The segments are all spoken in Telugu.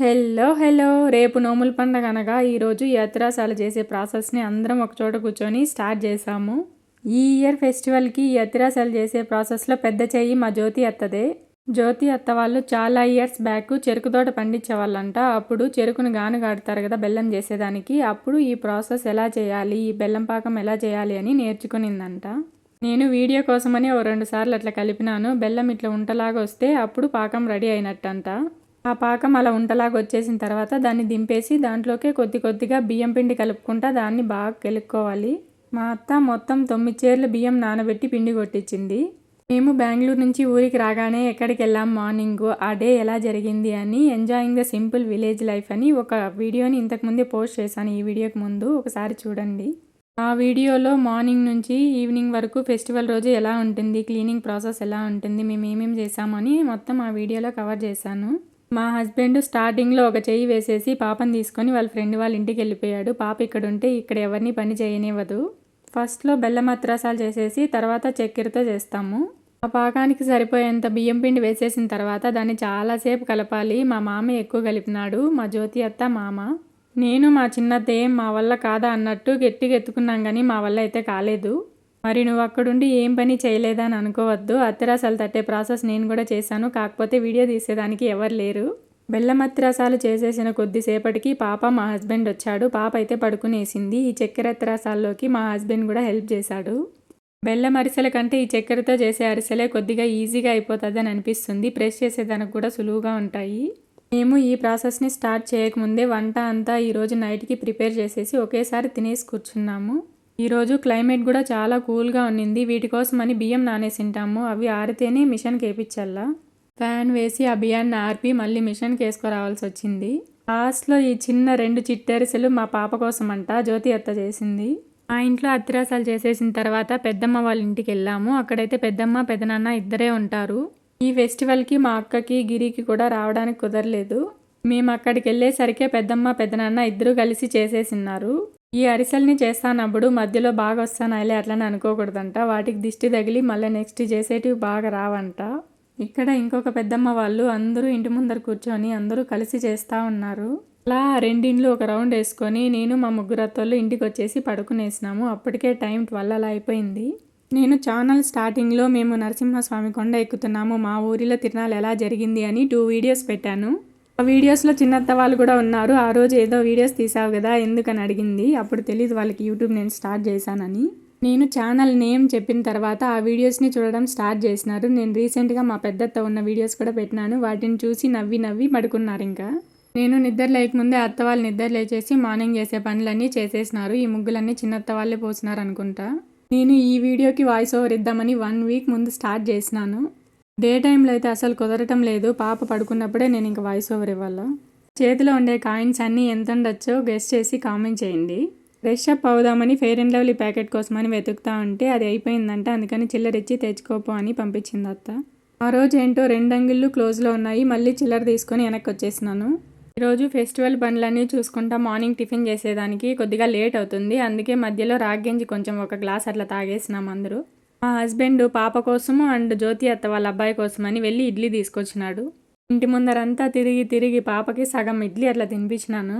హెల్లో హెల్లో రేపు నోముల పండగ అనగా ఈరోజు ఈ చేసే ప్రాసెస్ని అందరం ఒక చోట కూర్చొని స్టార్ట్ చేసాము ఈ ఇయర్ ఫెస్టివల్కి ఈ చేసే ప్రాసెస్లో పెద్ద చెయ్యి మా జ్యోతి అత్తదే. జ్యోతి అత్త వాళ్ళు చాలా ఇయర్స్ బ్యాక్ చెరుకు తోట పండించే వాళ్ళంట. అప్పుడు చెరుకును గాను గాడుతారు కదా బెల్లం చేసేదానికి. అప్పుడు ఈ ప్రాసెస్ ఎలా చేయాలి ఈ బెల్లం పాకం ఎలా చేయాలి అని నేర్చుకునిందంట. నేను వీడియో కోసమని ఓ రెండు సార్లు అట్లా కలిపినాను. బెల్లం ఇట్లా ఉంటలాగా వస్తే అప్పుడు పాకం రెడీ అయినట్టంట. ఆ పాకం అలా ఉంటలాగా వచ్చేసిన తర్వాత దాన్ని దింపేసి దాంట్లోకే కొద్ది కొద్దిగా బియ్యం పిండి కలుపుకుంటా దాన్ని బాగా కెలుక్కోవాలి మా అత్త మొత్తం తొమ్మిది చీరలు బియ్యం నానబెట్టి పిండి కొట్టించింది. మేము బెంగళూరు నుంచి ఊరికి రాగానే ఎక్కడికి వెళ్ళాం మార్నింగ్ ఆ డే ఎలా జరిగింది అని enjoying the simple village life అని ఒక వీడియోని ఇంతకుముందే పోస్ట్ చేశాను. ఈ వీడియోకి ముందు ఒకసారి చూడండి. ఆ వీడియోలో మార్నింగ్ నుంచి ఈవినింగ్ వరకు ఫెస్టివల్ రోజు ఎలా ఉంటుంది క్లీనింగ్ ప్రాసెస్ ఎలా ఉంటుంది మేము ఏమేమి చేసామని మొత్తం ఆ వీడియోలో కవర్ చేశాను. మా హస్బెండ్ స్టార్టింగ్లో ఒక చెయ్యి వేసేసి పాపను తీసుకొని వాళ్ళ ఫ్రెండ్ వాళ్ళ ఇంటికి వెళ్ళిపోయాడు. పాప ఇక్కడ ఉంటే ఇక్కడ ఎవరిని పని చేయనివ్వదు. ఫస్ట్లో బెల్లం అత్రాసాలు చేసేసి తర్వాత చక్కెరతో చేస్తాము. ఆ పాకానికి సరిపోయేంత బియ్యం పిండి వేసేసిన తర్వాత దాన్ని చాలాసేపు కలపాలి. మా మామ ఎక్కువ కలిపినాడు. మా జ్యోతి అత్త మామ. నేను మా చిన్నత్త ఏం మా వల్ల కాదా అన్నట్టు గట్టిగా ఎత్తుకున్నాం కానీ మా వల్ల అయితే కాలేదు. మరి నువ్వు అక్కడుండి ఏం పని చేయలేదని అనుకోవద్దు. అత్తరాసాలు తట్టే ప్రాసెస్ నేను కూడా చేశాను. కాకపోతే వీడియో తీసేదానికి ఎవరు లేరు. బెల్లం అత్తరాసాలు చేసేసిన కొద్దిసేపటికి పాప మా హస్బెండ్ వచ్చాడు. పాప అయితే పడుకునేసింది. ఈ చక్కెర అత్తరాసాల్లోకి మా హస్బెండ్ కూడా హెల్ప్ చేశాడు. బెల్లం అరిసెల కంటే ఈ చక్కెరతో చేసే అరిసెలే కొద్దిగా ఈజీగా అయిపోతుందని అనిపిస్తుంది. ప్రెస్ చేసేదానికి కూడా సులువుగా ఉంటాయి. మేము ఈ ప్రాసెస్ని స్టార్ట్ చేయకముందే వంట అంతా ఈరోజు నైట్కి ప్రిపేర్ చేసేసి ఒకేసారి తినేసి కూర్చున్నాము. ఈరోజు క్లైమేట్ కూడా చాలా కూల్గా ఉన్నింది. వీటి కోసం అని బియ్యం నానేసింటాము. అవి ఆరితేనే మిషన్కి వేపించల్లా ఫ్యాన్ వేసి ఆ బియ్యాన్ని ఆర్పి మళ్ళీ మిషన్కి వేసుకురావాల్సి వచ్చింది. లాస్ట్లో ఈ చిన్న రెండు చిట్టరిసెలు మా పాప కోసం అంట జ్యోతి అత్త చేసింది. మా ఇంట్లో అత్తిరాసాలు చేసేసిన తర్వాత పెద్దమ్మ వాళ్ళ ఇంటికి వెళ్ళాము. అక్కడైతే పెద్దమ్మ పెదనాన్న ఇద్దరే ఉంటారు. ఈ ఫెస్టివల్కి మా అక్కకి గిరికి కూడా రావడానికి కుదరలేదు. మేము అక్కడికి వెళ్ళేసరికే పెద్దమ్మ పెదనాన్న ఇద్దరూ కలిసి చేసేసిన్నారు. ఈ అరిసెల్ని చేస్తానప్పుడు మధ్యలో బాగా వస్తానాయిలే అట్లని అనుకోకూడదంట. వాటికి దిష్టి తగిలి మళ్ళీ నెక్స్ట్ చేసేటివి బాగా రావంట. ఇక్కడ ఇంకొక పెద్దమ్మ వాళ్ళు అందరూ ఇంటి ముందర కూర్చొని అందరూ కలిసి చేస్తూ ఉన్నారు. అలా రెండిండ్లు ఒక రౌండ్ వేసుకొని నేను మా ముగ్గురు అత్తోళ్ళు ఇంటికి వచ్చేసి పడుకునేసినాము. అప్పటికే టైం ట్వెల్వ్ అలా అయిపోయింది. నేను ఛానల్ స్టార్టింగ్లో మేము నరసింహస్వామి కొండ ఎక్కుతున్నాము. మా ఊరిలో తిరణాలు ఎలా జరిగింది అని టూ వీడియోస్ పెట్టాను. వీడియోస్లో చిన్నత్త వాళ్ళు కూడా ఉన్నారు. ఆ రోజు ఏదో వీడియోస్ తీసావు కదా ఎందుకని అడిగింది? అప్పుడు తెలియదు వాళ్ళకి యూట్యూబ్ నేను స్టార్ట్ చేశానని. నేను ఛానల్ నేమ్ చెప్పిన తర్వాత ఆ వీడియోస్ని చూడడం స్టార్ట్ చేసినారు. నేను రీసెంట్గా మా పెద్దత్త ఉన్న వీడియోస్ కూడా పెట్టినాను. వాటిని చూసి నవ్వి నవ్వి పడుకున్నారు ఇంకా. నేను నిద్ర లేకముందే అత్త వాళ్ళు నిద్ర లేచేసి మార్నింగ్ చేసే పనులన్నీ చేసేసినారు. ఈ ముగ్గులన్నీ చిన్నత్త వాళ్ళే పోసినారు అనుకుంటా నేను ఈ వీడియోకి వాయిస్ ఓవర్ ఇద్దామని వన్ వీక్ ముందు స్టార్ట్ చేసినాను. డే టైంలో అయితే అసలు కుదరటం లేదు. పాప పడుకున్నప్పుడే నేను ఇంకా వాయిస్ ఓవర్ ఇవ్వాలా? చేతిలో ఉండే కాయిన్స్ అన్నీ ఎంత ఉండొచ్చో గెస్ట్ చేసి కామెంట్ చేయండి. ఫ్రెష్ అప్ అవుదామని ఫెయిర్ అండ్ లవ్లీ ప్యాకెట్ కోసమని వెతుకుతా ఉంటే అది అయిపోయిందంట. అందుకని చిల్లరిచ్చి తెచ్చుకోపో అని పంపించింది అత్త. ఆ రోజు ఏంటో రెండు అంగిళ్ళు క్లోజ్లో ఉన్నాయి. మళ్ళీ చిల్లర తీసుకొని వెనక్కి వచ్చేసినాను. ఈరోజు ఫెస్టివల్ పనులన్నీ చూసుకుంటా మార్నింగ్ టిఫిన్ చేసేదానికి కొద్దిగా లేట్ అవుతుంది. అందుకే మధ్యలో రాగింజి కొంచెం ఒక గ్లాస్ అట్లా తాగేసినాం అందరూ. మా హస్బెండ్ పాప కోసము అండ్ జ్యోతి అత్త వాళ్ళ అబ్బాయి కోసమని వెళ్ళి ఇడ్లీ తీసుకొచ్చినాడు. ఇంటి ముందరంతా తిరిగి తిరిగి పాపకి సగం ఇడ్లీ అట్లా తినిపించినాను.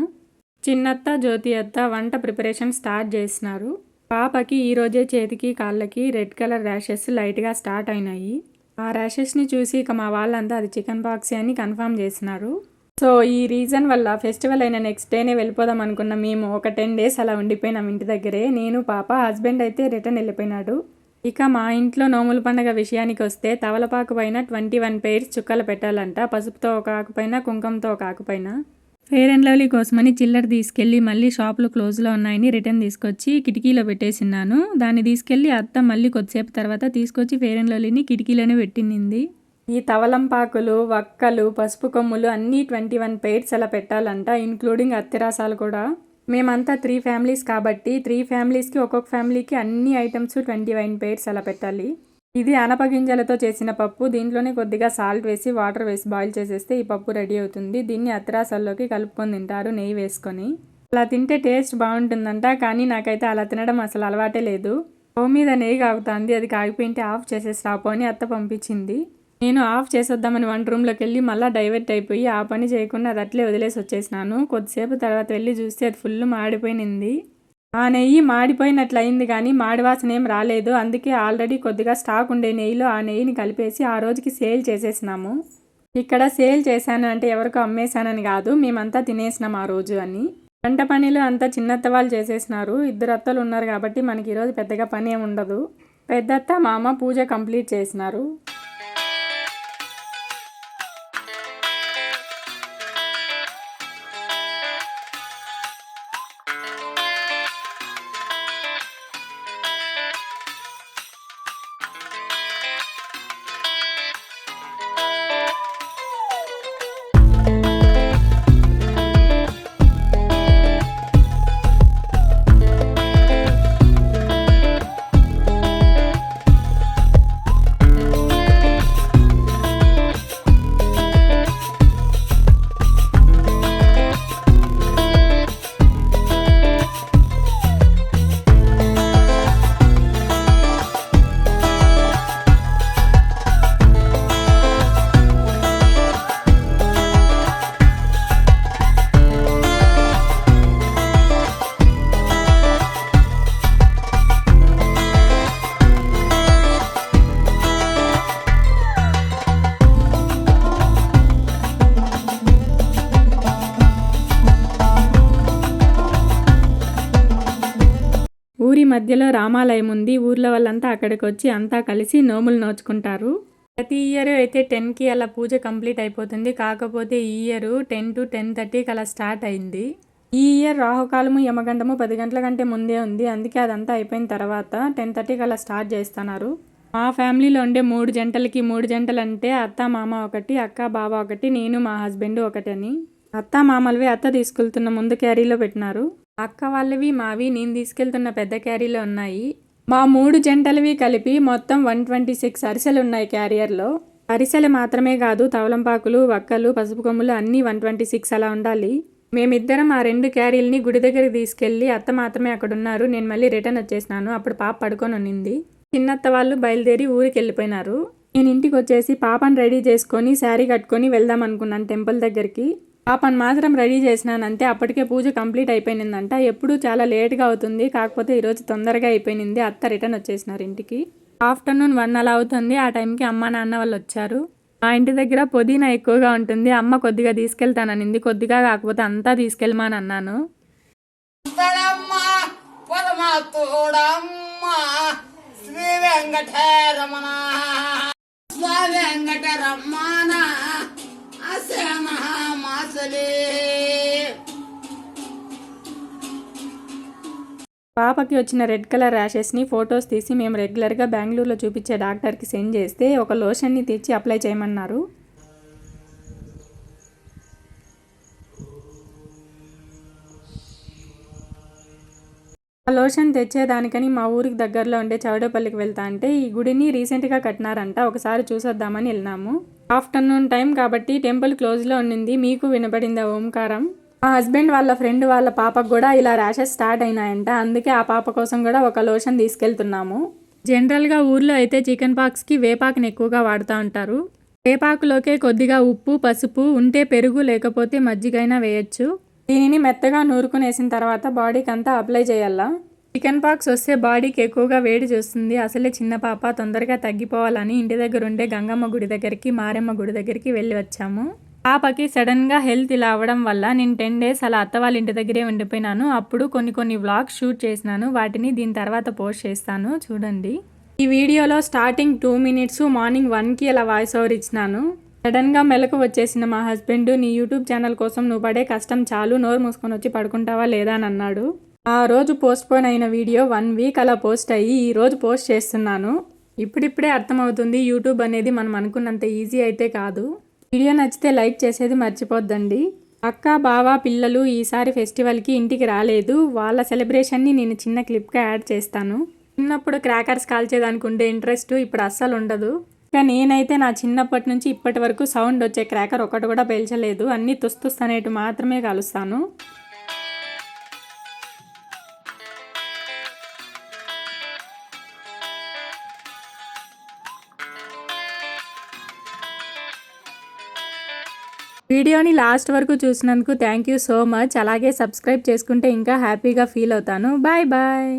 చిన్నత్త జ్యోతి అత్త వంట ప్రిపరేషన్ స్టార్ట్ చేసినారు. పాపకి ఈరోజే చేతికి కాళ్ళకి రెడ్ కలర్ ర్యాషెస్ లైట్గా స్టార్ట్ అయినాయి. ఆ ర్యాషెస్ని చూసి ఇక మా వాళ్ళంతా అది చికెన్ పాక్సీ అని కన్ఫర్మ్ చేసినారు. సో ఈ రీజన్ వల్ల ఫెస్టివల్ అయిన నెక్స్ట్ డేనే వెళ్ళిపోదాం అనుకున్న మేము ఒక టెన్ డేస్ అలా ఉండిపోయినాం ఇంటి దగ్గరే. నేను పాప హస్బెండ్ అయితే రిటర్న్ వెళ్ళిపోయినాడు. ఇక మా ఇంట్లో నోముల పండగ విషయానికి వస్తే తవలపాకు పైన ట్వంటీ వన్ పెయిర్స్ చుక్కలు పెట్టాలంట. పసుపుతో ఒక ఆకుపైన కుంకంతో ఒక ఆకుపైన ఫెయిర్ అండ్ లవ్లీ కోసమని చిల్లర తీసుకెళ్ళి మళ్ళీ షాపులు క్లోజ్లో ఉన్నాయని రిటర్న్ తీసుకొచ్చి కిటికీలో పెట్టేసిన్నాను. దాన్ని తీసుకెళ్ళి అత్త మళ్ళీ కొద్దిసేపు తర్వాత తీసుకొచ్చి ఫెయిర్ అండ్ లవ్లీని కిటికీలోనే పెట్టింది. ఈ తవలంపాకులు వక్కలు పసుపు కొమ్ములు అన్నీ ట్వంటీ వన్ పెయిర్స్ అలా పెట్టాలంట ఇంక్లూడింగ్ అత్తిరాసాలు కూడా. మేమంతా త్రీ ఫ్యామిలీస్ కాబట్టి త్రీ ఫ్యామిలీస్కి ఒక్కొక్క ఫ్యామిలీకి అన్ని ఐటమ్స్ ట్వంటీ వైన్ పేర్స్ అలా పెట్టాలి. ఇది అనపగింజలతో చేసిన పప్పు. దీంట్లోనే కొద్దిగా సాల్ట్ వేసి వాటర్ వేసి బాయిల్ చేసేస్తే ఈ పప్పు రెడీ అవుతుంది. దీన్ని అత్రాసల్లోకి కలుపుకొని తింటారు నెయ్యి వేసుకొని. అలా తింటే టేస్ట్ బాగుంటుందంట కానీ నాకైతే అలా తినడం అసలు అలవాటే లేదు. ఓ మీద నెయ్యి కాగుతుంది అది కాగిపోయింటే ఆఫ్ చేసేసి రాపో అని అత్త పంపించింది. నేను ఆఫ్ చేసేద్దామని వంట రూమ్లోకి వెళ్ళి మళ్ళీ డైవర్ట్ అయిపోయి ఆ పని చేయకుండా అది అట్లే వదిలేసి వచ్చేసినాను. కొద్దిసేపు తర్వాత వెళ్ళి చూస్తే అది ఫుల్ మాడిపోయినింది. ఆ నెయ్యి మాడిపోయినట్లు అయింది కానీ మాడివాసన ఏం రాలేదు. అందుకే ఆల్రెడీ కొద్దిగా స్టాక్ ఉండే నెయ్యిలో ఆ నెయ్యిని కలిపేసి ఆ రోజుకి సేల్ చేసేసినాము. ఇక్కడ సేల్ చేశాను అంటే ఎవరికో అమ్మేశానని కాదు మేమంతా తినేసినాం ఆ రోజు అని. వంట పనిలో అంతా చిన్నత్త వాళ్ళు చేసేసినారు. ఇద్దరు అత్తలు ఉన్నారు కాబట్టి మనకి ఈరోజు పెద్దగా పని ఏమి ఉండదు. పెద్దత్త మామ పూజ కంప్లీట్ చేసినారు. ఊరి మధ్యలో రామాలయం ఉంది. ఊర్లో వాళ్ళంతా అక్కడికి వచ్చి అంతా కలిసి నోములు నోచుకుంటారు. ప్రతి ఇయర్ అయితే టెన్కి అలా పూజ కంప్లీట్ అయిపోతుంది. కాకపోతే ఈ ఇయర్ టెన్ టు టెన్ థర్టీకి అలా స్టార్ట్ అయింది. ఈ ఇయర్ రాహుకాలము యమగంటము పది గంటల కంటే ముందే ఉంది. అందుకే అదంతా అయిపోయిన తర్వాత టెన్ థర్టీకి అలా స్టార్ట్ చేస్తున్నారు. మా ఫ్యామిలీలో ఉండే మూడు జంటలకి మూడు జంటలు అంటే అత్త మామ ఒకటి అక్క బావ ఒకటి నేను మా హస్బెండ్ ఒకటి అని అత్త మామలవి అత్త తీసుకెళ్తున్న ముందు క్యారీలో పెట్టినారు. అక్క వాళ్ళవి మావి నేను తీసుకెళ్తున్న పెద్ద క్యారీలో ఉన్నాయి. మా మూడు జంటలవి కలిపి మొత్తం వన్ ట్వంటీ సిక్స్ అరిసెలు ఉన్నాయి క్యారియర్లో. అరిసెలు మాత్రమే కాదు తవలంపాకులు వక్కలు పసుపు కొమ్ములు అన్నీ వన్ ట్వంటీ సిక్స్ అలా ఉండాలి. మేమిద్దరం ఆ రెండు క్యారీల్ని గుడి దగ్గరికి తీసుకెళ్ళి అత్త మాత్రమే అక్కడ ఉన్నారు నేను మళ్ళీ రిటర్న్ వచ్చేసినాను. అప్పుడు పాప పడుకొని ఉన్నింది. చిన్నత్త వాళ్ళు బయలుదేరి ఊరికి వెళ్ళిపోయినారు నేను ఇంటికి వచ్చేసి పాపను రెడీ చేసుకొని శారీ కట్టుకొని వెళ్దాం అనుకున్నాను టెంపుల్ దగ్గరికి. పాపను మాత్రం రెడీ చేసినానంటే అప్పటికే పూజ కంప్లీట్ అయిపోయిందంట ఎప్పుడు చాలా లేట్గా అవుతుంది కాకపోతే ఈరోజు తొందరగా అయిపోయింది అత్త రిటర్న్ వచ్చేసినారు ఇంటికి. ఆఫ్టర్నూన్ వన్ అలా అవుతుంది ఆ టైంకి అమ్మ నాన్న వాళ్ళు వచ్చారు. మా ఇంటి దగ్గర పుదీనా ఎక్కువగా ఉంటుంది అమ్మ కొద్దిగా తీసుకెళ్తాననింది. కొద్దిగా కాకపోతే అంతా తీసుకెళ్ళమని అన్నాను శ్రీ వెంకటరమణ. స్వామి వెంకటరమణ. పాపకి వచ్చిన రెడ్ కలర్ ర్యాషెస్ని ఫొటోస్ తీసి మేము రెగ్యులర్గా బెంగళూరులో చూపించే డాక్టర్కి సెండ్ చేస్తే ఒక లోషన్ని తెచ్చి అప్లై చేయమన్నారు. ఆ లోషన్ తెచ్చేదానికని మా ఊరికి దగ్గరలో ఉండే చౌడపల్లికి వెళ్తా అంటే ఈ గుడిని రీసెంట్గా కట్టినారంట. ఒకసారి చూసొద్దామని వెళ్ళినాము. ఆఫ్టర్నూన్ టైం కాబట్టి టెంపుల్ క్లోజ్లో ఉండింది. మీకు వినపడిందా ఓంకారం? మా హస్బెండ్ వాళ్ళ ఫ్రెండ్ వాళ్ళ పాపకు కూడా ఇలా ర్యాషెస్ స్టార్ట్ అయినాయంట. అందుకే ఆ పాప కోసం కూడా ఒక లోషన్ తీసుకెళ్తున్నాము. జనరల్గా ఊర్లో అయితే చికెన్ పాక్స్కి వేపాకుని ఎక్కువగా వాడుతూ ఉంటారు. వేపాకులోకే కొద్దిగా ఉప్పు పసుపు ఉంటే పెరుగు లేకపోతే మజ్జిగైనా వేయచ్చు. దీనిని మెత్తగా నూరుకునేసిన తర్వాత బాడీకి అంతా అప్లై చేయాలా? చికెన్ పాక్స్ వస్తే బాడీకి ఎక్కువగా వేడి చేస్తుంది. అసలే చిన్న పాప తొందరగా తగ్గిపోవాలని ఇంటి దగ్గర ఉండే గంగమ్మ గుడి దగ్గరికి మారెమ్మ గుడి దగ్గరికి వెళ్ళి వచ్చాము. పాపకి సడన్గా హెల్త్ ఇలా అవ్వడం వల్ల నేను టెన్ డేస్ అలా అత్త వాళ్ళ ఇంటి దగ్గరే ఉండిపోయినాను. అప్పుడు కొన్ని కొన్ని వ్లాగ్స్ షూట్ చేసినాను. వాటిని దీని తర్వాత పోస్ట్ చేస్తాను. చూడండి. ఈ వీడియోలో స్టార్టింగ్ టూ మినిట్స్ మార్నింగ్ వన్కి అలా వాయిస్ ఓవర్ ఇచ్చినాను. సడన్గా మెలకు వచ్చేసిన మా హస్బెండ్ నీ యూట్యూబ్ ఛానల్ కోసం నువ్వు పడే కష్టం చాలు నోరు మూసుకొని వచ్చి పడుకుంటావా లేదా అని అన్నాడు. ఆ రోజు పోస్ట్పోన్ అయిన వీడియో వన్ వీక్ అలా పోస్ట్ అయ్యి ఈ రోజు పోస్ట్ చేస్తున్నాను. ఇప్పుడిప్పుడే అర్థమవుతుంది యూట్యూబ్ అనేది మనం అనుకున్నంత ఈజీ అయితే కాదు. వీడియో నచ్చితే లైక్ చేసేది మర్చిపోద్దండి. అక్క బావ పిల్లలు ఈసారి ఫెస్టివల్కి ఇంటికి రాలేదు. వాళ్ళ సెలబ్రేషన్ని నేను చిన్న క్లిప్గా యాడ్ చేస్తాను. చిన్నప్పుడు క్రాకర్స్ కాల్చేదానికి ఉండే ఇంట్రెస్ట్ ఇప్పుడు అస్సలు ఉండదు. ఇంకా నేనైతే నా చిన్నప్పటి నుంచి ఇప్పటి వరకు సౌండ్ వచ్చే క్రాకర్ ఒకటి కూడా పేల్చలేదు. అన్నీ తుస్తుస్తనేటి మాత్రమే కాలుస్తాను. వీడియోని లాస్ట్ వరకు చూసినందుకు థ్యాంక్ యూ సో మచ్. అలాగే సబ్స్క్రైబ్ చేసుకుంటే ఇంకా హ్యాపీగా ఫీల్ అవుతాను. Bye bye.